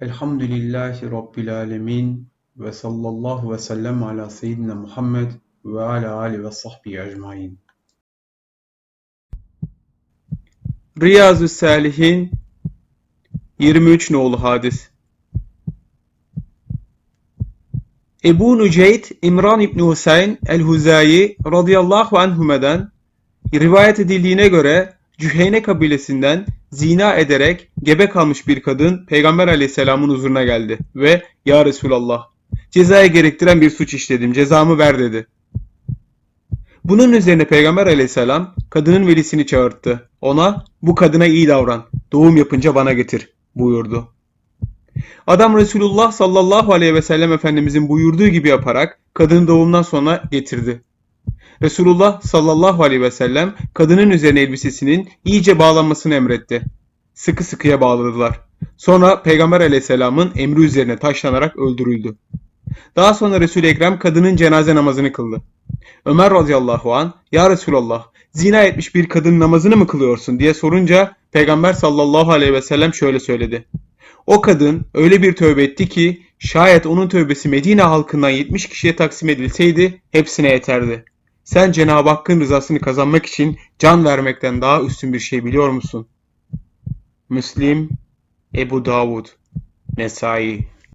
Elhamdülillahi Rabbil alemin ve sallallahu ve sellem ala seyyidina Muhammed ve ala ali ve sahbihi ecmain. Riyazu Salihin 23 nolu hadis Ebu Nüceyt İmran İbni Hüseyin El-Huzayi radıyallahu anhumeden rivayet edildiğine göre Cüheyne kabilesinden zina ederek gebe kalmış bir kadın Peygamber aleyhisselamın huzuruna geldi ve Ya Resulallah cezaya gerektiren bir suç işledim cezamı ver dedi. Bunun üzerine Peygamber aleyhisselam kadının velisini çağırttı. Ona bu kadına iyi davran doğum yapınca bana getir buyurdu. Adam Resulullah sallallahu aleyhi ve sellem Efendimizin buyurduğu gibi yaparak kadını doğumdan sonra getirdi. Resulullah sallallahu aleyhi ve sellem kadının üzerine elbisesinin iyice bağlanmasını emretti. Sıkı sıkıya bağladılar. Sonra Peygamber aleyhisselamın emri üzerine taşlanarak öldürüldü. Daha sonra Resul-i Ekrem kadının cenaze namazını kıldı. Ömer radıyallahu an ya Resulallah zina etmiş bir kadın namazını mı kılıyorsun diye sorunca Peygamber sallallahu aleyhi ve sellem şöyle söyledi. O kadın öyle bir tövbe etti ki şayet onun tövbesi Medine halkından 70 kişiye taksim edilseydi hepsine yeterdi. Sen Cenab-ı Hakk'ın rızasını kazanmak için can vermekten daha üstün bir şey biliyor musun? Müslim, Ebu Davud, Nesai